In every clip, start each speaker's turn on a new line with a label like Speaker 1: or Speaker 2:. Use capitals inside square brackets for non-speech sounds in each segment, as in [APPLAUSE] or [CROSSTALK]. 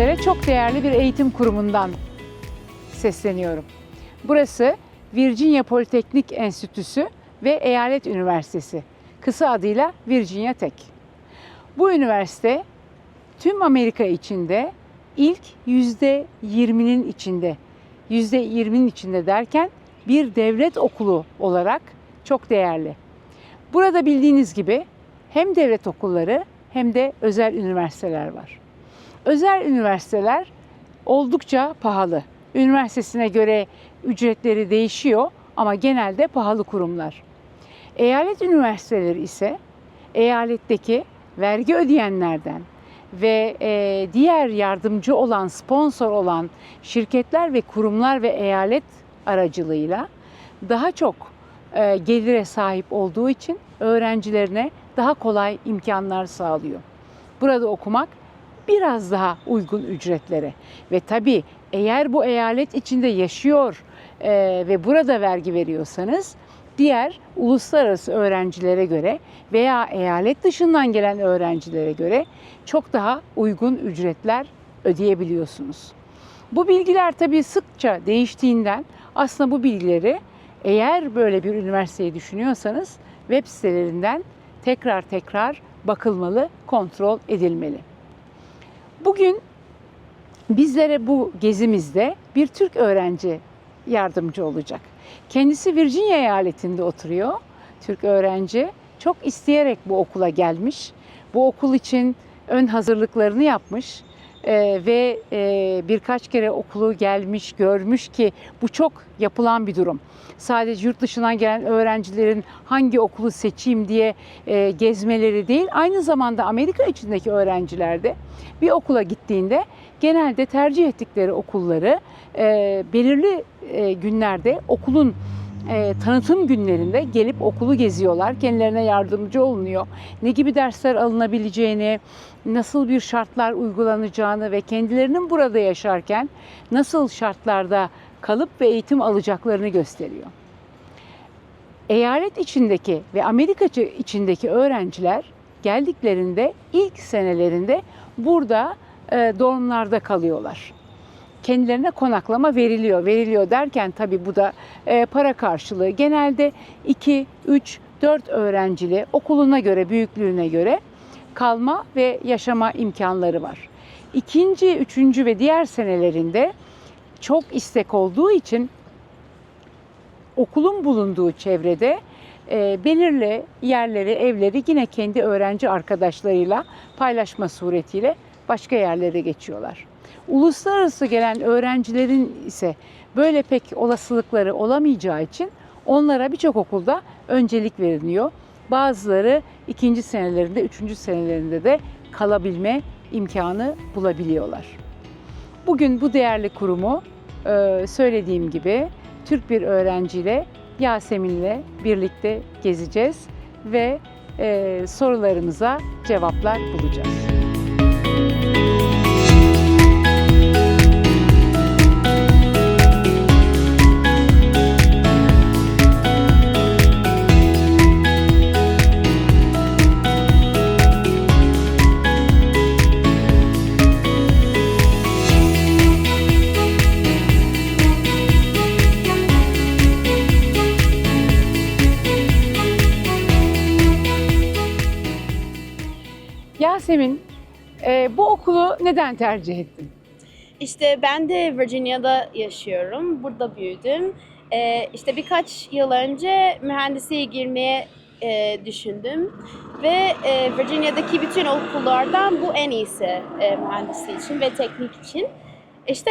Speaker 1: sizlere çok değerli bir eğitim kurumundan sesleniyorum. Burası Virginia Politeknik Enstitüsü ve Eyalet Üniversitesi. Kısa adıyla Virginia Tech. Bu üniversite tüm Amerika içinde ilk %20'nin içinde, %20'nin içinde derken bir devlet okulu olarak çok değerli. Burada bildiğiniz gibi hem devlet okulları hem de özel üniversiteler var. Özel üniversiteler oldukça pahalı. Üniversitesine göre ücretleri değişiyor ama genelde pahalı kurumlar. Eyalet üniversiteleri ise eyaletteki vergi ödeyenlerden ve e, diğer yardımcı olan, sponsor olan şirketler ve kurumlar ve eyalet aracılığıyla daha çok e, gelire sahip olduğu için öğrencilerine daha kolay imkanlar sağlıyor. Burada okumak biraz daha uygun ücretlere ve tabii eğer bu eyalet içinde yaşıyor e, ve burada vergi veriyorsanız diğer uluslararası öğrencilere göre veya eyalet dışından gelen öğrencilere göre çok daha uygun ücretler ödeyebiliyorsunuz. Bu bilgiler tabii sıkça değiştiğinden aslında bu bilgileri eğer böyle bir üniversiteyi düşünüyorsanız web sitelerinden tekrar tekrar bakılmalı, kontrol edilmeli. Bugün bizlere bu gezimizde bir Türk öğrenci yardımcı olacak. Kendisi Virginia eyaletinde oturuyor. Türk öğrenci çok isteyerek bu okula gelmiş. Bu okul için ön hazırlıklarını yapmış Ee, ve e, birkaç kere okulu gelmiş, görmüş ki bu çok yapılan bir durum. Sadece yurt dışından gelen öğrencilerin hangi okulu seçeyim diye e, gezmeleri değil, aynı zamanda Amerika içindeki öğrenciler de bir okula gittiğinde genelde tercih ettikleri okulları e, belirli e, günlerde okulun e, tanıtım günlerinde gelip okulu geziyorlar. Kendilerine yardımcı olunuyor. Ne gibi dersler alınabileceğini, nasıl bir şartlar uygulanacağını ve kendilerinin burada yaşarken nasıl şartlarda kalıp ve eğitim alacaklarını gösteriyor. Eyalet içindeki ve Amerika içindeki öğrenciler geldiklerinde ilk senelerinde burada e, dormlarda kalıyorlar kendilerine konaklama veriliyor. Veriliyor derken tabii bu da e, para karşılığı. Genelde 2, 3, 4 öğrencili okuluna göre, büyüklüğüne göre kalma ve yaşama imkanları var. İkinci, üçüncü ve diğer senelerinde çok istek olduğu için okulun bulunduğu çevrede e, belirli yerleri, evleri yine kendi öğrenci arkadaşlarıyla paylaşma suretiyle başka yerlere geçiyorlar. Uluslararası gelen öğrencilerin ise böyle pek olasılıkları olamayacağı için onlara birçok okulda öncelik veriliyor. Bazıları ikinci senelerinde, üçüncü senelerinde de kalabilme imkanı bulabiliyorlar. Bugün bu değerli kurumu e, söylediğim gibi Türk bir öğrenciyle Yasemin'le birlikte gezeceğiz ve e, sorularımıza cevaplar bulacağız. Yasemin, e, bu okulu neden tercih ettin?
Speaker 2: İşte ben de Virginia'da yaşıyorum. Burada büyüdüm. Ee, işte birkaç yıl önce mühendisliğe girmeye e, düşündüm. Ve e, Virginia'daki bütün okullardan bu en iyisi e, mühendisliği için ve teknik için. İşte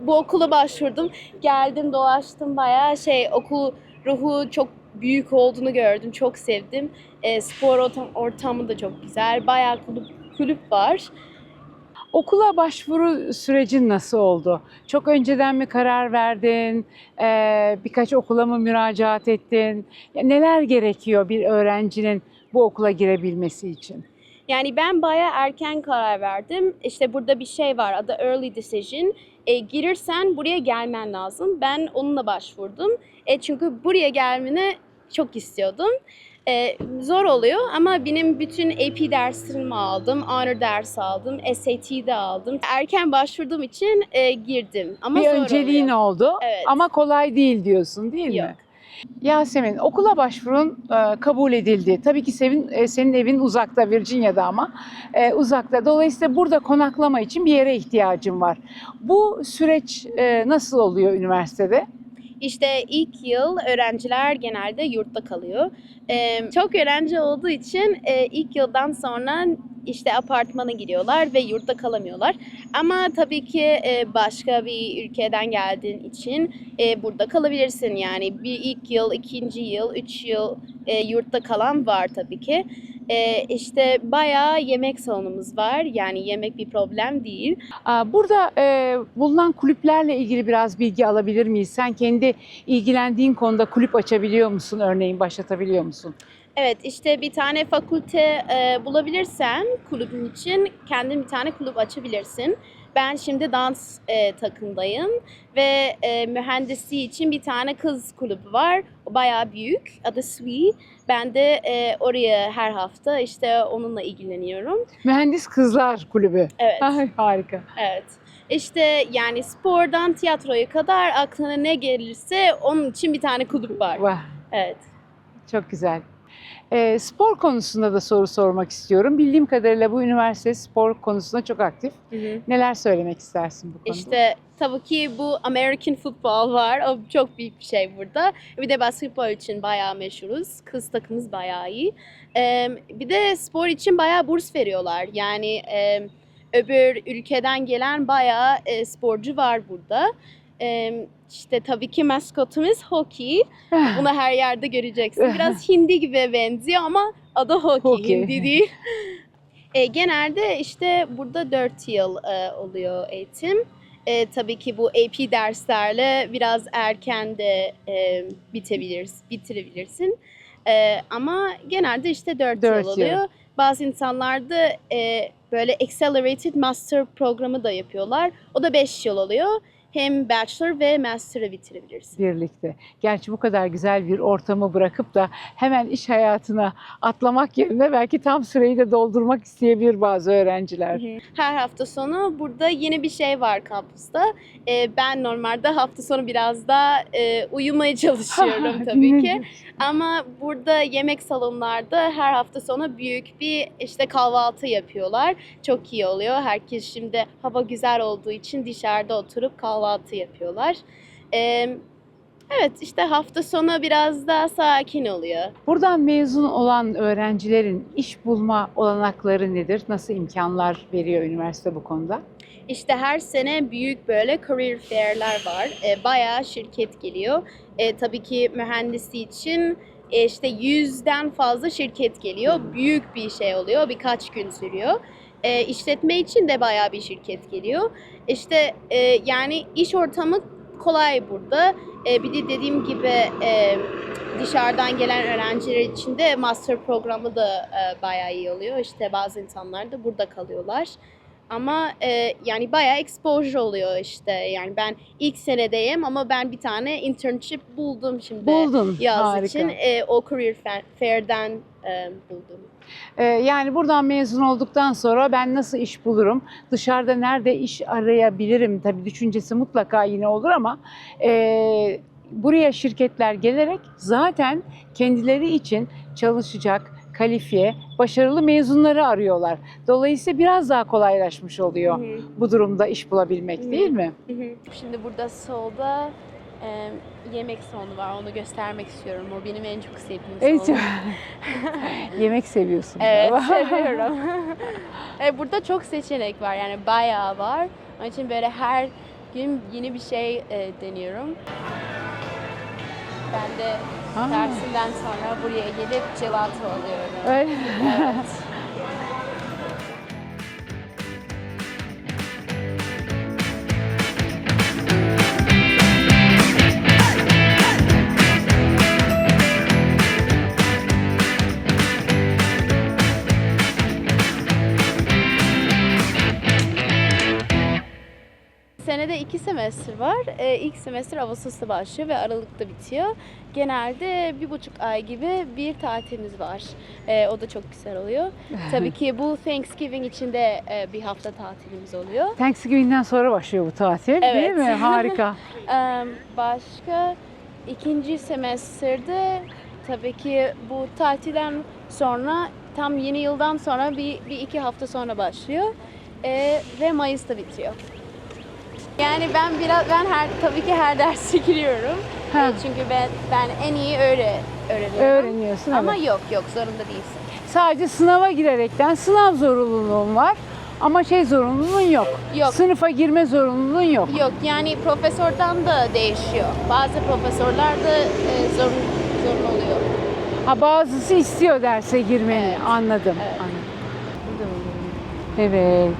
Speaker 2: bu okula başvurdum. Geldim, dolaştım bayağı şey okul ruhu çok büyük olduğunu gördüm. Çok sevdim. E, spor ortam, ortamı da çok güzel. Bayağı kulüp, kulüp var.
Speaker 1: Okula başvuru sürecin nasıl oldu? Çok önceden mi karar verdin? Ee, birkaç okula mı müracaat ettin? Ya neler gerekiyor bir öğrencinin bu okula girebilmesi için?
Speaker 2: Yani ben bayağı erken karar verdim. İşte burada bir şey var adı early decision. E, girirsen buraya gelmen lazım. Ben onunla başvurdum. E, çünkü buraya gelmene çok istiyordum. Ee, zor oluyor ama benim bütün AP derslerimi aldım, honor ders aldım, SAT'de aldım. Erken başvurduğum için e, girdim ama
Speaker 1: bir
Speaker 2: zor
Speaker 1: önceliğin
Speaker 2: oluyor.
Speaker 1: oldu
Speaker 2: Evet.
Speaker 1: ama kolay değil diyorsun değil
Speaker 2: Yok.
Speaker 1: mi? Yasemin okula başvurun e, kabul edildi. Tabii ki senin, e, senin evin uzakta Virginia'da ama e, uzakta. Dolayısıyla burada konaklama için bir yere ihtiyacın var. Bu süreç e, nasıl oluyor üniversitede?
Speaker 2: İşte ilk yıl öğrenciler genelde yurtta kalıyor. Ee, çok öğrenci olduğu için e, ilk yıldan sonra işte apartmana gidiyorlar ve yurtta kalamıyorlar. Ama tabii ki e, başka bir ülkeden geldiğin için e, burada kalabilirsin. Yani bir ilk yıl, ikinci yıl, üç yıl e, yurtta kalan var tabii ki. E, işte bayağı yemek salonumuz var. Yani yemek bir problem değil.
Speaker 1: Burada e, bulunan kulüplerle ilgili biraz bilgi alabilir miyiz? Sen kendi ilgilendiğin konuda kulüp açabiliyor musun? Örneğin başlatabiliyor musun?
Speaker 2: Evet işte bir tane fakülte e, bulabilirsen kulübün için kendin bir tane kulüp açabilirsin. Ben şimdi dans e, takımdayım ve e, mühendisliği için bir tane kız kulübü var. O bayağı büyük. Adı Sui. Ben de e, oraya her hafta işte onunla ilgileniyorum.
Speaker 1: Mühendis Kızlar Kulübü.
Speaker 2: Evet.
Speaker 1: Ay, harika.
Speaker 2: Evet. İşte yani spordan tiyatroya kadar aklına ne gelirse onun için bir tane kulüp var.
Speaker 1: Vah,
Speaker 2: Evet.
Speaker 1: çok güzel. E, spor konusunda da soru sormak istiyorum. Bildiğim kadarıyla bu üniversite spor konusunda çok aktif. Neler söylemek istersin bu konuda?
Speaker 2: İşte tabii ki bu American football var. O çok büyük bir şey burada. Bir de basketbol için bayağı meşhuruz. Kız takımımız bayağı iyi. Ee, bir de spor için bayağı burs veriyorlar. Yani e, öbür ülkeden gelen bayağı e, sporcu var burada. Ee, işte tabii ki maskotumuz hockey. Bunu her yerde göreceksin. Biraz hindi gibi benziyor ama adı hockey,
Speaker 1: Hockey.
Speaker 2: hindi değil. E, genelde işte burada 4 yıl e, oluyor eğitim. E, tabii ki bu AP derslerle biraz erken de e, bitebiliriz, bitirebilirsin. E, ama genelde işte 4
Speaker 1: Dört
Speaker 2: yıl
Speaker 1: yıl.
Speaker 2: oluyor. Bazı insanlar da e, böyle Accelerated Master programı da yapıyorlar. O da 5 yıl oluyor. Hem Bachelor ve Master'ı bitirebilirsin.
Speaker 1: birlikte. Gerçi bu kadar güzel bir ortamı bırakıp da hemen iş hayatına atlamak yerine belki tam süreyi de doldurmak isteyebilir bazı öğrenciler.
Speaker 2: Her hafta sonu burada yeni bir şey var kampüste. Ee, ben normalde hafta sonu biraz daha e, uyumaya [LAUGHS] çalışıyorum tabii ki. Ama burada yemek salonlarda her hafta sonu büyük bir işte kahvaltı yapıyorlar. Çok iyi oluyor. Herkes şimdi hava güzel olduğu için dışarıda oturup kahvaltı yapıyorlar. Ee, evet işte hafta sonu biraz daha sakin oluyor.
Speaker 1: Buradan mezun olan öğrencilerin iş bulma olanakları nedir? Nasıl imkanlar veriyor üniversite bu konuda?
Speaker 2: İşte her sene büyük böyle career fair'ler var. E, bayağı şirket geliyor. E, tabii ki mühendisliği için e, işte yüzden fazla şirket geliyor. Büyük bir şey oluyor. Birkaç gün sürüyor. E, işletme için de bayağı bir şirket geliyor. İşte e, yani iş ortamı kolay burada. E, bir de dediğim gibi e, dışarıdan gelen öğrenciler için de master programı da e, bayağı iyi oluyor. İşte bazı insanlar da burada kalıyorlar. Ama e, yani bayağı exposure oluyor işte. Yani ben ilk senedeyim ama ben bir tane internship buldum şimdi.
Speaker 1: Buldun.
Speaker 2: Yaz
Speaker 1: Harika.
Speaker 2: için e, o career Fa- fair'den e, buldum.
Speaker 1: Ee, yani buradan mezun olduktan sonra ben nasıl iş bulurum? Dışarıda nerede iş arayabilirim? Tabii düşüncesi mutlaka yine olur ama e, buraya şirketler gelerek zaten kendileri için çalışacak, kalifiye, başarılı mezunları arıyorlar. Dolayısıyla biraz daha kolaylaşmış oluyor
Speaker 2: Hı hı.
Speaker 1: bu durumda iş bulabilmek
Speaker 2: Hı.
Speaker 1: değil mi?
Speaker 2: Hı hı. Şimdi burada solda e, yemek salonu var. Onu göstermek istiyorum. O benim en çok sevdiğim
Speaker 1: Evet.
Speaker 2: salon. [LAUGHS]
Speaker 1: Yemek seviyorsun.
Speaker 2: Evet seviyorum. [LAUGHS] E, burada çok seçenek var yani bayağı var. Onun için böyle her gün yeni bir şey e, deniyorum. Ben de
Speaker 1: Ha,
Speaker 2: dersinden sonra buraya gelip gelato alıyorum.
Speaker 1: öyle.
Speaker 2: Evet. [LAUGHS] semestr var. Ee, ilk semestr Ağustos'ta başlıyor ve Aralık'ta bitiyor. Genelde bir buçuk ay gibi bir tatilimiz var. Ee, o da çok güzel oluyor. [LAUGHS] Tabii ki bu Thanksgiving için de e, bir hafta tatilimiz oluyor.
Speaker 1: Thanksgiving'den sonra başlıyor bu tatil değil
Speaker 2: Evet.
Speaker 1: mi? Harika. [LAUGHS]
Speaker 2: Ee, başka ikinci semesterde tabii ki bu tatilden sonra tam yeni yıldan sonra bir, bir iki hafta sonra başlıyor Ee, ve Mayıs'ta bitiyor. Yani ben biraz ben her tabii ki her derse [LAUGHS] giriyorum.
Speaker 1: Ha.
Speaker 2: Ee, çünkü ben ben en iyi öyle öğreniyorum.
Speaker 1: Öğreniyorsun
Speaker 2: Ama
Speaker 1: evet.
Speaker 2: yok yok zorunda değilsin.
Speaker 1: Sadece sınava girerekten sınav zorunluluğun var ama şey zorunluluğun yok.
Speaker 2: Yok.
Speaker 1: Sınıfa girme zorunluluğun yok.
Speaker 2: Yok yani profesörden de değişiyor. Bazı profesörler de e, zorun, zorun oluyor.
Speaker 1: Ha bazısı istiyor derse girmeni.
Speaker 2: Evet.
Speaker 1: Anladım.
Speaker 2: Evet.
Speaker 1: Anladım. Evet.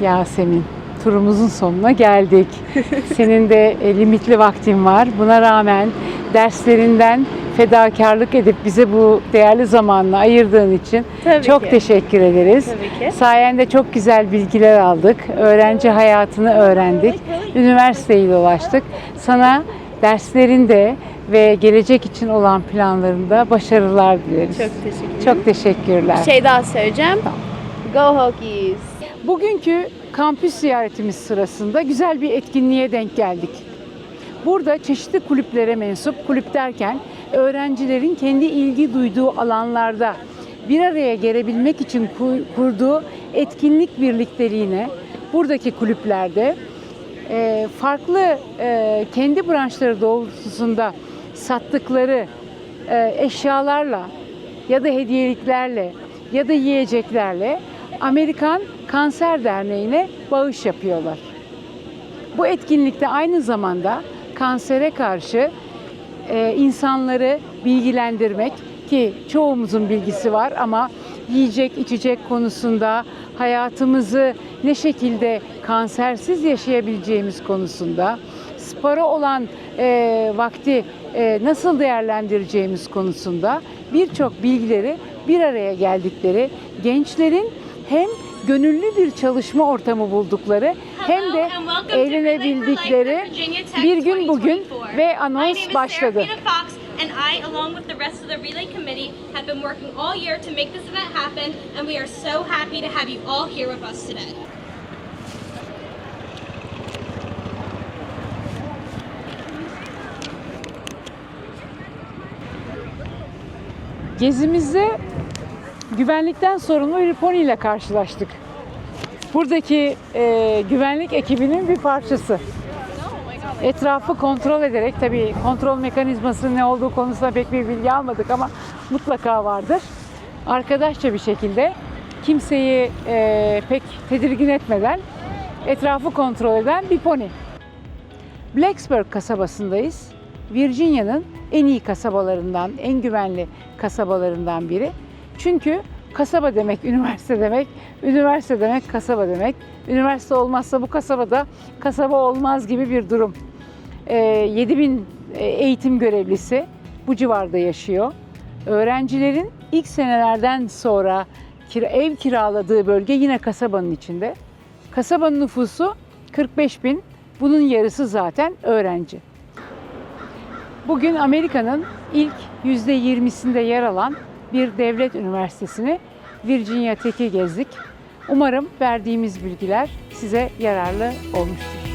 Speaker 1: Yasemin, turumuzun sonuna geldik. [LAUGHS] Senin de e, limitli vaktin var. Buna rağmen derslerinden fedakarlık edip bize bu değerli zamanını ayırdığın için
Speaker 2: Tabii
Speaker 1: çok
Speaker 2: ki.
Speaker 1: teşekkür ederiz.
Speaker 2: Tabii ki.
Speaker 1: Sayende çok güzel bilgiler aldık. Öğrenci hayatını öğrendik. Üniversiteyi dolaştık. Sana derslerinde ve gelecek için olan planlarında başarılar dileriz.
Speaker 2: Çok teşekkür ederim.
Speaker 1: Çok teşekkürler.
Speaker 2: Bir şey daha söyleyeceğim. Go Hokies.
Speaker 1: Bugünkü kampüs ziyaretimiz sırasında güzel bir etkinliğe denk geldik. Burada çeşitli kulüplere mensup, kulüp derken öğrencilerin kendi ilgi duyduğu alanlarda bir araya gelebilmek için ku- kurduğu etkinlik birlikteliğine buradaki kulüplerde e, farklı e, kendi branşları doğrultusunda sattıkları e, eşyalarla ya da hediyeliklerle ya da yiyeceklerle Amerikan Kanser Derneği'ne bağış yapıyorlar. Bu etkinlikte aynı zamanda kansere karşı e, insanları bilgilendirmek ki çoğumuzun bilgisi var ama yiyecek içecek konusunda hayatımızı ne şekilde kansersiz yaşayabileceğimiz konusunda spora olan e, vakti e, nasıl değerlendireceğimiz konusunda birçok bilgileri bir araya geldikleri gençlerin hem gönüllü bir çalışma ortamı buldukları hem de
Speaker 3: Tech
Speaker 1: bir gün bugün
Speaker 3: 2024.
Speaker 1: ve anons başladı.
Speaker 3: And I, along with the rest of the Relay Committee, have been working all year to make this event happen and we are so happy to have you all here with us today.
Speaker 1: Gezimizde güvenlikten sorumlu bir pony ile karşılaştık. Buradaki e, güvenlik ekibinin bir parçası. Etrafı kontrol ederek, tabii kontrol mekanizması ne olduğu konusunda pek bir bilgi almadık ama mutlaka vardır. Arkadaşça bir şekilde kimseyi e, pek tedirgin etmeden etrafı kontrol eden bir pony. Blacksburg kasabasındayız. Virginia'nın en iyi kasabalarından, en güvenli kasabalarından biri. Çünkü kasaba demek üniversite demek, üniversite demek kasaba demek. Üniversite olmazsa bu kasabada kasaba olmaz gibi bir durum. Ee, 7000 eğitim görevlisi bu civarda yaşıyor. Öğrencilerin ilk senelerden sonra kira- ev kiraladığı bölge yine kasabanın içinde. Kasabanın nüfusu 45 bin. Bunun yarısı zaten öğrenci. Bugün Amerika'nın ilk %20'sinde yer alan bir devlet üniversitesini Virginia Tech'i gezdik. Umarım verdiğimiz bilgiler size yararlı olmuştur.